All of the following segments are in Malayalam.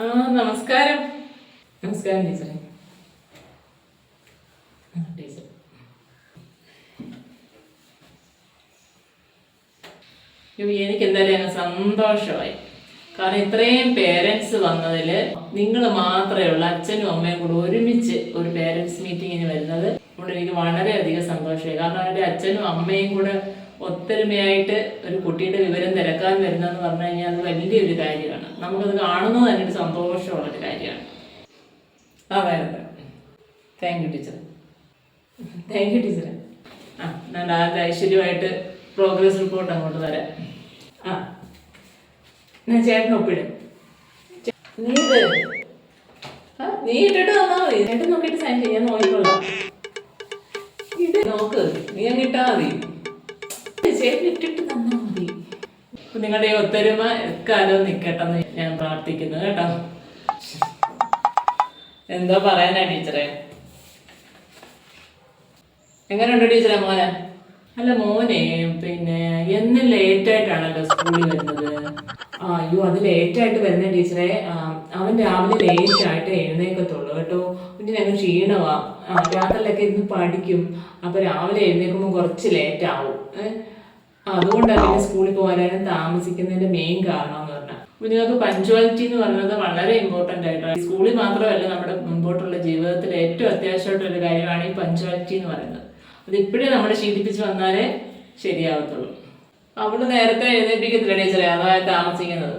ആ നമസ്കാരം. നമസ്കാരം ടീച്ചറെ. ടീച്ചർ എനിക്ക് എന്തായാലും സന്തോഷമായി. കാരണം ഇത്രയും പേരൻസ് വന്നതിൽ നിങ്ങൾ മാത്രമേ ഉള്ളൂ അച്ഛനും അമ്മയും കൂടെ ഒരുമിച്ച് ഒരു പേരൻസ് മീറ്റിങ്ങിന് വരുന്നത്. കൊണ്ട് എനിക്ക് വളരെയധികം സന്തോഷമായി. കാരണം അവരുടെ അച്ഛനും അമ്മയും കൂടെ ഒത്തൊരുമയായിട്ട് ഒരു കുട്ടിയുടെ വിവരം തിരക്കാൻ വരുന്നതെന്ന് പറഞ്ഞു കഴിഞ്ഞാൽ അത് വലിയൊരു കാര്യമാണ്. നമുക്കത് കാണുന്നത് തന്നെ ഒരു സന്തോഷമുള്ളൊരു കാര്യമാണ് അതെ അതെ thank you teacher thank you ടീച്ചറെ ആ ഞാൻ ആദ്യം ഐശ്വര്യമായിട്ട് പ്രോഗ്രസ് റിപ്പോർട്ട് അങ്ങോട്ട് തരാം. ആ ഞാൻ ചേട്ടൻ ഒപ്പിടും. നീ ഇത് ആ, നീ ഇട്ടിട്ട് തന്നാ മതി. ചേട്ടൻ നോക്കിയിട്ട് സൈൻ ചെയ്യാൻ നോക്കിക്കൊള്ളാം ഇത് നോക്ക് നീ അങ്ങ് ഇട്ടാ മതി. ചേട്ടൻ ഇട്ടിട്ട് തന്നാ മതി. അപ്പൊ നിങ്ങളുടെ ഈ ഒത്തൊരുമ എക്കാലവും നിൽക്കട്ടെന്ന് ഞാൻ പ്രാർത്ഥിക്കുന്നു കേട്ടോ. എന്തോ പറയാനാ ടീച്ചറെ? എങ്ങനെയുണ്ട് ടീച്ചറെ മോനെ? അല്ല മോനെ പിന്നെ എന്ന് ലേറ്റ് ആയിട്ടാണല്ലോ സ്കൂളിൽ വരുന്നത്. ആ അയ്യോ അത് ലേറ്റ് ആയിട്ട് വരുന്ന ടീച്ചറെ. അവൻ രാവിലെ ലേറ്റ് ആയിട്ട് എഴുന്നേക്കത്തുള്ളൂ കേട്ടോ. പിന്നെ ഞങ്ങൾ ക്ഷീണമാ. രാത്രിയിലൊക്കെ ഇരുന്ന് പഠിക്കും. അപ്പൊ രാവിലെ എഴുന്നേൽക്കുമ്പോൾ കുറച്ച് ലേറ്റ് ആവും. ഏഹ് അതുകൊണ്ടാണ് അല്ലെങ്കിൽ സ്കൂളിൽ പോകാനും താമസിക്കുന്നതിന്റെ മെയിൻ കാരണം എന്ന് പറഞ്ഞാൽ കുഞ്ഞുങ്ങൾക്ക് പഞ്ച്വാലിറ്റി എന്ന് പറയുന്നത് വളരെ ഇമ്പോർട്ടന്റ് ആയിട്ടാണ്. സ്കൂളിൽ മാത്രമല്ല നമ്മുടെ മുമ്പോട്ടുള്ള ജീവിതത്തിൽ ഏറ്റവും അത്യാവശ്യമായിട്ടുള്ള കാര്യമാണ് ഈ പഞ്ച്വാലിറ്റി എന്ന് പറയുന്നത്. അത് ഇപ്പോഴേ നമ്മൾ ശീലിപ്പിച്ച് വന്നാലേ ശരിയാവത്തുള്ളൂ. അവൾ നേരത്തെ എഴുന്നേപ്പിക്കത്തില്ല ടീച്ചറെ. അതാ താമസിക്കുന്നത്.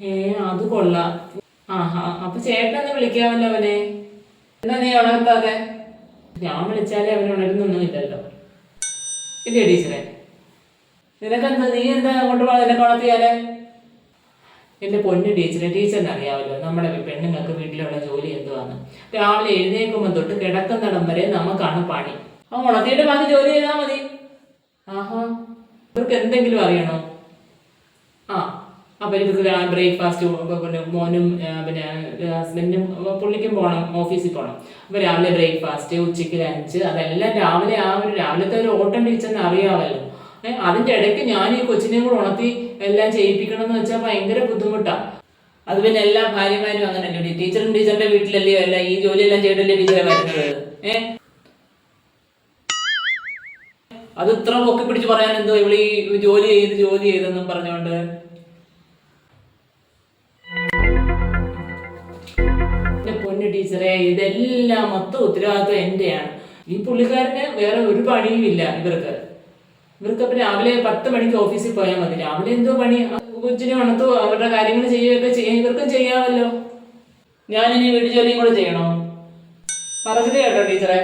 ഏ അത് കൊള്ളാം. ആഹാ അപ്പൊ ചേട്ടനെ വിളിക്കാമല്ലോ അവനെ. എന്നാ നീ ഉണർത്താതെ ഞാൻ വിളിച്ചാലേ അവൻ ഉണരുന്നൊന്നുമില്ലല്ലോ ഇല്ലേ ടീച്ചറെ? നിനക്കെന്താ നീ എന്താ അങ്ങോട്ട് എന്നെ നിന്നെ എന്റെ പൊന്നു ടീച്ചറെ ടീച്ചറിന് അറിയാമല്ലോ നമ്മുടെ പെണ്ണുങ്ങൾക്ക് വീട്ടിലുള്ള ജോലി എന്തുവാന്ന്. രാവിലെ എഴുന്നേൽക്കുമ്പോൾ തൊട്ട് കിടക്കുന്നിടം വരെ നമുക്കാണ് പണി. ആ ഉണർത്തിയിട്ട് ബാക്കി ജോലി ചെയ്താൽ മതി. ആഹാ ഇവർക്ക് എന്തെങ്കിലും അറിയണോ? ആ അപ്പൊ ഇവർക്ക് ബ്രേക്ക്ഫാസ്റ്റ് പിന്നെ മോനും പിന്നെ ഹസ്ബൻഡും പുള്ളിക്കും പോകണം ഓഫീസിൽ പോകണം അപ്പൊ രാവിലെ ബ്രേക്ക്ഫാസ്റ്റ് ഉച്ചയ്ക്ക് ലഞ്ച് അതെല്ലാം രാവിലെ ആ ഒരു രാവിലത്തെ ഒരു ഓട്ടം ടീച്ചറിന് അറിയാമല്ലോ. അതിന്റെ ഇടയ്ക്ക് ഞാൻ ഈ കൊച്ചിനെയും കൂടെ ഉണർത്തി എല്ലാം ചെയ്യിപ്പിക്കണം എന്ന് വെച്ചാൽ ഭയങ്കര ബുദ്ധിമുട്ടാണ് അത് പിന്നെ എല്ലാ ഭാര്യമാരും അങ്ങനെ ടീച്ചറും ടീച്ചറിന്റെ വീട്ടിലല്ലേ അല്ല ഈ ജോലിയെല്ലാം ചെയ്തിട്ടല്ലേ ടീച്ചറെ വരുന്നത്? ഏഹ് അത് ഇത്ര പൊക്കി പിടിച്ച് പറയാൻ എന്തോ ഈ ജോലി ചെയ്ത് ജോലി ചെയ്തെന്നും പറഞ്ഞോണ്ട്. ടീച്ചറെ ഇതെല്ലാം മൊത്തം ഉത്തരവാദിത്വം എന്റെയാണ്. ഈ പുള്ളിക്കാരന് വേറെ ഒരു പണിയും ഇല്ല ഇവർക്ക്. ഇവർക്ക് അപ്പൊ രാവിലെ പത്ത് മണിക്ക് ഓഫീസിൽ പോയാൽ മതി. രാവിലെ എന്തോ പണി? കൊച്ചിനെ ഉണർത്തോ അവരുടെ കാര്യങ്ങൾ ചെയ്യുകയൊക്കെ ചെയ്യാൻ ഇവർക്കും ചെയ്യാമല്ലോ ഞാനിനി വീട്ടു ജോലിയും കൂടെ ചെയ്യണോ? പറഞ്ഞത് കേട്ടോ ടീച്ചറെ.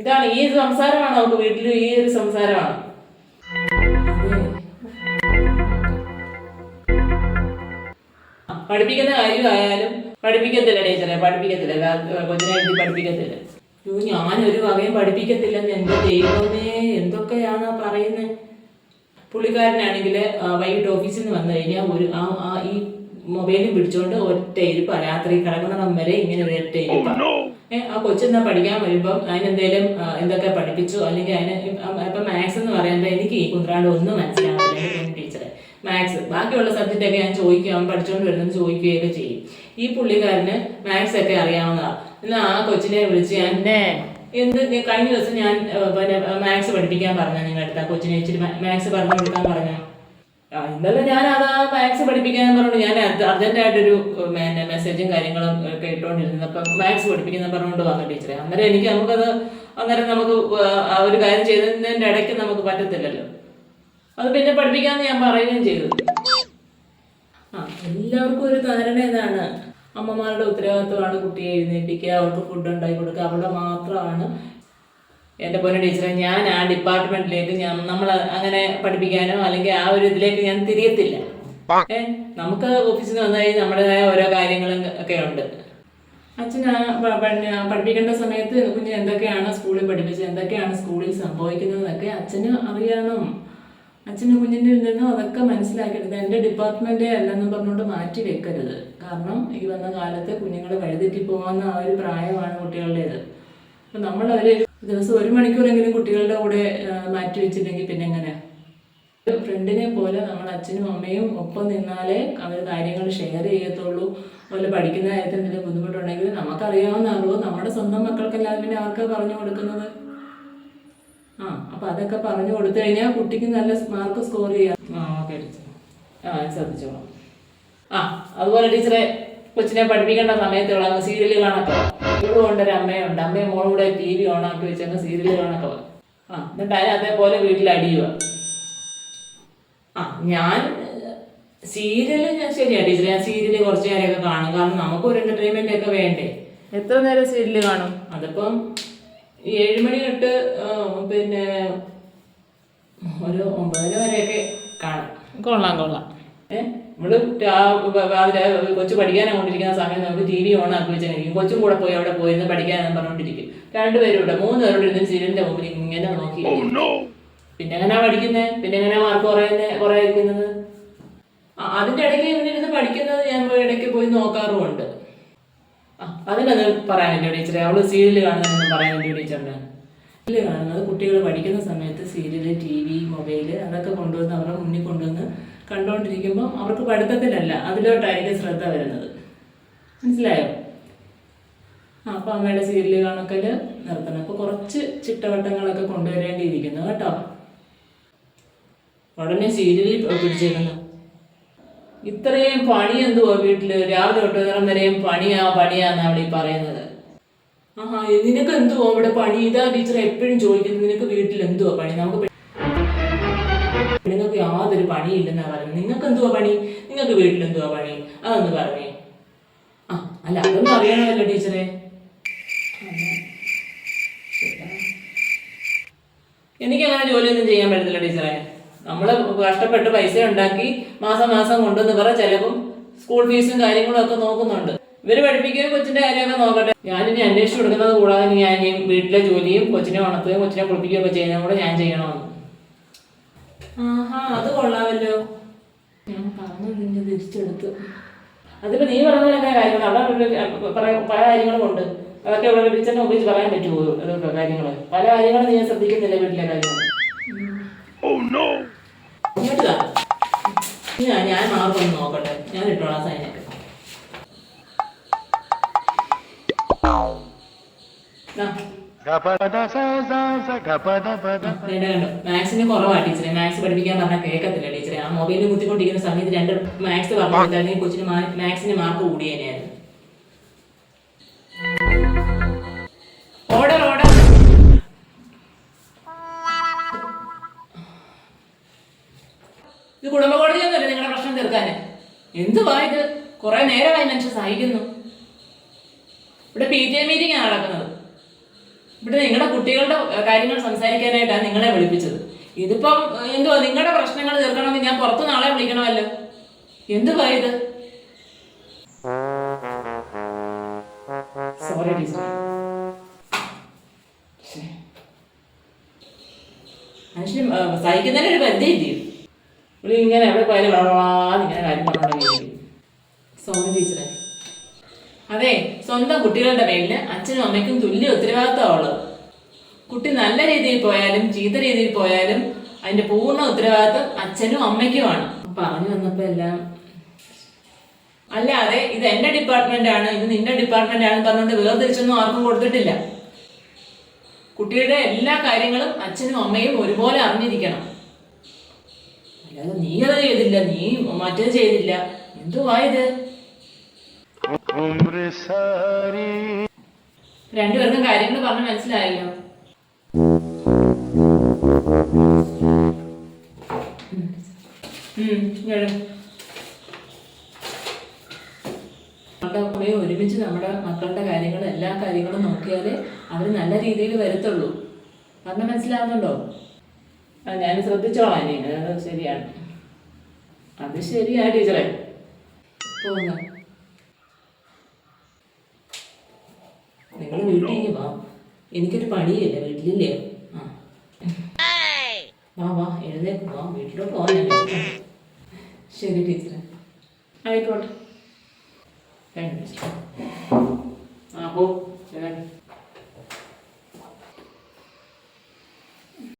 ഇതാണ് ഈ സംസാരമാണ് നമുക്ക് വീട്ടിൽ ഈ ഒരു സംസാരമാണ്. പഠിപ്പിക്കുന്ന കാര്യമായാലും പഠിപ്പിക്കത്തില്ല ടീച്ചറെ പഠിപ്പിക്കത്തില്ല. കൊച്ചിനെ എഴുതി പഠിപ്പിക്കത്തില്ല. അയ്യോ ഞാനൊരു ഒരു വകയും പഠിപ്പിക്കത്തില്ലെന്ന് എന്റെ ദൈവമേ എന്തൊക്കെയാണ് പറയുന്നത് പുള്ളിക്കാരനാണെങ്കിൽ വൈകിട്ട് ഓഫീസിൽ നിന്ന് വന്നു കഴിഞ്ഞാൽ ഒരു ആ ആ ഈ മൊബൈലും പിടിച്ചോണ്ട് ഒറ്റ ഇരിപ്പ. രാത്രി കിടക്കണം വരെ ഇങ്ങനെ ഒരു ഒറ്റ ഇരിപ്പാ. ആ കൊച്ചെന്നാ പഠിക്കാൻ വരുമ്പം അതിനെന്തേലും എന്തൊക്കെ പഠിപ്പിച്ചു? അല്ലെങ്കിൽ അതിന് ഇപ്പം മാത്സ് എന്ന് പറയുമ്പോൾ എനിക്ക് ഈ കുന്ത്രാണ്ട് ഒന്നും മനസ്സിലാവില്ല ടീച്ചറെ. മാത്സ്. ബാക്കിയുള്ള സബ്ജക്റ്റ് ഒക്കെ ഞാൻ ചോദിക്കും അവൻ പഠിച്ചുകൊണ്ട് വരുന്നത് ചോദിക്കുകയൊക്കെ ചെയ്യും. ഈ പുള്ളിക്കാരന് മാത്സ് ഒക്കെ അറിയാവുന്നതാണ് എന്നാൽ ആ കൊച്ചിനെ വിളിച്ച് ഞാൻ എന്ത് കഴിഞ്ഞ ദിവസം ഞാൻ പിന്നെ മാത്സ് പഠിപ്പിക്കാൻ പറഞ്ഞു നിങ്ങളുടെ അടുത്ത്. ആ കൊച്ചിനെ ഇച്ചിരി മാത്സ് പറഞ്ഞു കൊടുക്കാൻ പറഞ്ഞു ഇന്നലെ ഞാൻ ആ മാത്സ് പഠിപ്പിക്കാൻ പറഞ്ഞു ഞാൻ അർജന്റായിട്ടൊരു പിന്നെ മെസ്സേജും കാര്യങ്ങളും ഒക്കെ ഇട്ടുകൊണ്ടിരുന്നത് അപ്പം മാത്സ് പഠിപ്പിക്കുന്ന പറഞ്ഞുകൊണ്ട് വന്നു ടീച്ചറെ. അന്നേരം എനിക്ക് നമുക്കത് അന്നേരം നമുക്ക് ആ ഒരു കാര്യം ചെയ്തതിന്റെ ഇടയ്ക്ക് നമുക്ക് പറ്റത്തില്ലല്ലോ. അത് പിന്നെ പഠിപ്പിക്കാമെന്ന് ഞാൻ പറയുകയും ചെയ്തു. ആ എല്ലാവർക്കും ഒരു ധാരണ ഇതാണ്. അമ്മമാരുടെ ഉത്തരവാദിത്വമാണ് കുട്ടിയെ എഴുന്നേൽപ്പിക്കുക അവർക്ക് ഫുഡ് ഉണ്ടാക്കി കൊടുക്കുക. അവിടെ മാത്രമാണ്. എന്റെ പൊന്ന ടീച്ചറെ ഞാൻ ആ ഡിപ്പാർട്ട്മെന്റിലേക്ക് ഞാൻ നമ്മൾ അങ്ങനെ പഠിപ്പിക്കാനോ അല്ലെങ്കിൽ ആ ഒരു ഇതിലേക്ക് ഞാൻ തിരിയത്തില്ല. ഏ നമുക്ക് ഓഫീസിൽ നിന്ന് വന്നാൽ നമ്മുടേതായ ഓരോ കാര്യങ്ങളും ഒക്കെ ഉണ്ട്. അച്ഛൻ ആ പഠിപ്പിക്കേണ്ട സമയത്ത് കുഞ്ഞ് എന്തൊക്കെയാണ് സ്കൂളിൽ പഠിപ്പിച്ചത്? എന്തൊക്കെയാണ് സ്കൂളിൽ സംഭവിക്കുന്നതെന്നൊക്കെ അച്ഛന് അറിയണം. അച്ഛന് കുഞ്ഞിന്റെ നിന്നും അതൊക്കെ മനസ്സിലാക്കരുത് എന്റെ ഡിപ്പാർട്ട്മെന്റേ അല്ലെന്ന് പറഞ്ഞുകൊണ്ട് മാറ്റി വെക്കരുത്. കാരണം ഈ വന്ന കാലത്ത് കുഞ്ഞുങ്ങൾ വഴിതെറ്റി പോകുന്ന ആ ഒരു പ്രായമാണ് കുട്ടികളുടേത്. അപ്പം നമ്മൾ അവർ ദിവസം ഒരു മണിക്കൂറെങ്കിലും കുട്ടികളുടെ കൂടെ മാറ്റി വെച്ചില്ലെങ്കിൽ പിന്നെ എങ്ങനെ? ഫ്രണ്ടിനെ പോലെ നമ്മൾ അച്ഛനും അമ്മയും ഒപ്പം നിന്നാലേ അവർ കാര്യങ്ങൾ ഷെയർ ചെയ്യത്തുള്ളൂ. അതുപോലെ പഠിക്കുന്ന കാര്യത്തിൽ എന്തെങ്കിലും ബുദ്ധിമുട്ടുണ്ടെങ്കിൽ നമുക്കറിയാവുന്ന അറിവ് നമ്മുടെ സ്വന്തം മക്കൾക്കെല്ലാം പിന്നെ ആർക്കാ പറഞ്ഞു കൊടുക്കുന്നത്? ആ അപ്പം അതൊക്കെ പറഞ്ഞു കൊടുത്തു കഴിഞ്ഞാൽ കുട്ടിക്ക് നല്ല മാർക്ക് സ്കോർ ചെയ്യാം. ആ ഓക്കെ ടീച്ചർ ആ ഞാൻ ശ്രദ്ധിച്ചോളാം. ആ അതുപോലെ ടീച്ചറെ കൊച്ചിനെ പഠിപ്പിക്കേണ്ട സമയത്തുള്ള സീരിയൽ കാണൊക്കെ ഇവിടെ കൊണ്ടൊരു അമ്മയുണ്ട്. അമ്മയും മോളും കൂടെ ടി വി ഓണാക്കി വെച്ചങ്ങ് സീരിയൽ കാണൊക്കെ ആ എന്നിട്ട് അതിന് അതേപോലെ വീട്ടിൽ അടിയുക. ആ ഞാൻ സീരിയൽ ഞാൻ ശരിയാ ടീച്ചർ ഞാൻ സീരിയൽ കുറച്ച് നേരമൊക്കെ കാണും. കാരണം നമുക്ക് ഒരു എന്റർടൈൻമെന്റ് ഒക്കെ വേണ്ടേ? എത്ര നേരം സീരിയൽ കാണും? അതിപ്പം ഈ ഏഴുമണി തൊട്ട് പിന്നെ ഒരു ഒമ്പതര വരെയൊക്കെ കാണാം. കൊള്ളാം കൊള്ളാം. ഏഹ് നമ്മൾ രാവിലെ കൊച്ചു പഠിക്കാൻ അങ്ങോട്ടിരിക്കുന്ന സമയം നമുക്ക് ടി വി ഓൺ ആക്കി വെച്ചിരിക്കും കൊച്ചും കൂടെ പോയി അവിടെ പോയിരുന്ന് പഠിക്കാനെന്ന് പറഞ്ഞുകൊണ്ടിരിക്കും രണ്ടുപേരും ഇവിടെ മൂന്ന് പേരോട് ഇരുന്ന് സീരിയലിന്റെ മുമ്പിൽ ഇങ്ങനെ നോക്കി. പിന്നെ എങ്ങനെയാ പഠിക്കുന്നത് പിന്നെ എങ്ങനെയാ മാർക്ക് കുറയുന്നത്? കുറയിരിക്കുന്നത് ആ അതിന്റെ ഇടയ്ക്ക് ഇവനിരുന്ന് പഠിക്കുന്നത് ഞാൻ പോയി ഇടയ്ക്ക് പോയി നോക്കാറുമുണ്ട്. അതിനൊന്ന് പറയാനില്ല ടീച്ചറെ. അവൾ സീരിയൽ കാണുന്നതെന്ന് പറയാനില്ല ടീച്ചറിന്. സീരിയൽ കാണുന്നത് കുട്ടികൾ പഠിക്കുന്ന സമയത്ത് സീരിയൽ ടി വി മൊബൈൽ അതൊക്കെ കൊണ്ടുവന്ന് അവരുടെ മുന്നിൽ കൊണ്ടുവന്ന് കണ്ടുകൊണ്ടിരിക്കുമ്പോൾ അവർക്ക് പഠിത്തത്തിലല്ല അതിലോട്ടായിരിക്കും ശ്രദ്ധ വരുന്നത്. മനസ്സിലായോ? ആ അപ്പോൾ അമ്മയുടെ സീരിയൽ കാണക്കൽ നിർത്തണം. അപ്പോൾ കുറച്ച് ചിട്ടവട്ടങ്ങളൊക്കെ കൊണ്ടുവരേണ്ടിയിരിക്കുന്നു കേട്ടോ. ഉടനെ സീരിയലിൽ പിടിച്ചേക്കുന്നു. ഇത്രയും പണി എന്തുവാ വീട്ടിൽ? രാവിലെ തൊട്ട് നേരം വരെയും പണിയാ പണിയാന്നാ അവിടെ പറയുന്നത്. ആഹാ നിനക്ക് എന്തുവാ ഇവിടെ പണി? ഇതാ ടീച്ചർ എപ്പോഴും ചോദിക്കുന്നത് നിനക്ക് വീട്ടിൽ എന്തുവാ പണി? നമുക്ക് നിങ്ങൾക്ക് യാതൊരു പണിയില്ലെന്നാ പറയുന്നത്. നിങ്ങൾക്ക് എന്തുവാ പണി? നിങ്ങൾക്ക് വീട്ടിൽ എന്തുവാ പണി? അതൊന്ന് പറഞ്ഞേ. ആ അല്ല അതൊന്നും അറിയണമല്ലോ ടീച്ചറെ. എനിക്ക് അങ്ങനെ ജോലിയൊന്നും ചെയ്യാൻ പറ്റത്തില്ല ടീച്ചറെ. നമ്മൾ കഷ്ടപ്പെട്ട് പൈസ ഉണ്ടാക്കി മാസം മാസം കൊണ്ടുവന്ന് പറ ചെലവും സ്കൂൾ ഫീസും കാര്യങ്ങളും ഒക്കെ നോക്കുന്നുണ്ട്. ഇവർ പഠിപ്പിക്കുകയും കൊച്ചിന്റെ കാര്യമൊക്കെ നോക്കട്ടെ. ഞാനിനി അന്വേഷിച്ച് കൊടുക്കുന്നത് കൂടാതെ ഞാൻ വീട്ടിലെ ജോലിയും കൊച്ചിനെ ഉണർത്തുകയും കൊച്ചിനെ കുളിപ്പിക്കുകയും ഒക്കെ ചെയ്യുന്നത് കൂടെ ഞാൻ ചെയ്യണമെന്ന്. ആഹാ അത് കൊള്ളാമല്ലോ. ഞാൻ പറഞ്ഞു തിരിച്ചെടുത്ത്. അതിപ്പോ നീ പറഞ്ഞ തന്നെ കാര്യങ്ങൾ അവിടെ പല പല കാര്യങ്ങളും ഉണ്ട്. അതൊക്കെ ഇവിടെ ടീച്ചറിനെ ഉപയോഗിച്ച് പറയാൻ പറ്റുമോ? കാര്യങ്ങൾ പല കാര്യങ്ങളും നീ ശ്രദ്ധിക്കുന്നില്ല വീട്ടിലെ കാര്യങ്ങൾ താ. ഞാൻ മാത്സിന് കുറവാ ടീച്ചറെ. മാത്സ് പഠിപ്പിക്കാൻ പറഞ്ഞാൽ കേൾക്കത്തില്ല ടീച്ചറെ. ആ മൊബൈലിൽ കുത്തിക്കൊണ്ടിരിക്കുന്ന സമയത്ത് രണ്ട് മാത്സ് പറഞ്ഞു കൊച്ചിന് മാത്സിന് മാർക്ക് കൂടിയേനായിരുന്നു ഇത് കുടുംബ കോടതിയൊന്നുമല്ല നിങ്ങളുടെ പ്രശ്നം തീർക്കാൻ എന്തുവാ ഇത്? കുറെ നേരമായി മനുഷ്യൻ സഹിക്കുന്നു. ഇവിടെ പി ടി എ മീറ്റിംഗ് ആണ് നടക്കുന്നത്. ഇവിടെ നിങ്ങളുടെ കുട്ടികളുടെ കാര്യങ്ങൾ സംസാരിക്കാനായിട്ടാണ് നിങ്ങളെ വിളിപ്പിച്ചത്. ഇതിപ്പം എന്തുവാ നിങ്ങളുടെ പ്രശ്നങ്ങൾ തീർക്കണമെങ്കിൽ ഞാൻ പുറത്തു നാളെ വിളിക്കണമല്ലോ. എന്തുവാ ഇത്? സോറി ടീച്ചർ മനുഷ്യൻ ഏഹ്, സഹിക്കുന്നതിന് ഒരു ഇങ്ങനെ എവിടെ പോയാലും വളവാന്ന് ഇങ്ങനെ കാര്യം പറഞ്ഞു സോറി ടീച്ചറെ. അതെ സ്വന്തം കുട്ടികളുടെ പേരിൽ അച്ഛനും അമ്മയ്ക്കും തുല്യ ഉത്തരവാദിത്തമാണുള്ളത് കുട്ടി നല്ല രീതിയിൽ പോയാലും ചീത്ത രീതിയിൽ പോയാലും അതിന്റെ പൂർണ ഉത്തരവാദിത്തം അച്ഛനും അമ്മയ്ക്കുമാണ്. പറഞ്ഞു വന്നപ്പോ എല്ലാം അല്ലാതെ ഇത് എന്റെ ഡിപ്പാർട്ട്മെന്റ് ആണ് ഇത് നിന്റെ ഡിപ്പാർട്ട്മെന്റ് ആണെന്ന് പറഞ്ഞുകൊണ്ട് വേർതിരിച്ചൊന്നും ആർക്കും കൊടുത്തിട്ടില്ല. കുട്ടിയുടെ എല്ലാ കാര്യങ്ങളും അച്ഛനും അമ്മയും ഒരുപോലെ അറിഞ്ഞിരിക്കണം. അല്ലാതെ നീ അത് ചെയ്തില്ല. നീ മറ്റേത് ചെയ്തില്ല എന്തുവായത് രണ്ടുപേർക്കും കാര്യങ്ങൾ പറഞ്ഞ് മനസ്സിലായല്ലോ. അമ്മയും ഒരുമിച്ച് നമ്മുടെ മക്കളുടെ കാര്യങ്ങളും എല്ലാ കാര്യങ്ങളും നോക്കിയാലേ അവർ നല്ല രീതിയിൽ വരത്തുള്ളൂ. പറഞ്ഞ മനസ്സിലാവുന്നുണ്ടോ? ആ ഞാൻ ശ്രദ്ധിച്ചോളാം ഇനി. അത് ശരിയാണ്. അത് ശരിയാ ടീച്ചറെ. പോകുന്നു നിങ്ങൾ വീട്ടിൽ വാ. എനിക്കൊരു പണിയില്ല വീട്ടിലില്ലേ? ആ. വാ വാ എഴുന്നേക്ക് വാ. വീട്ടിലോട്ട് പോവാൻ ശരി ടീച്ചറെ. ആയിക്കോട്ടെ. ആ പോ.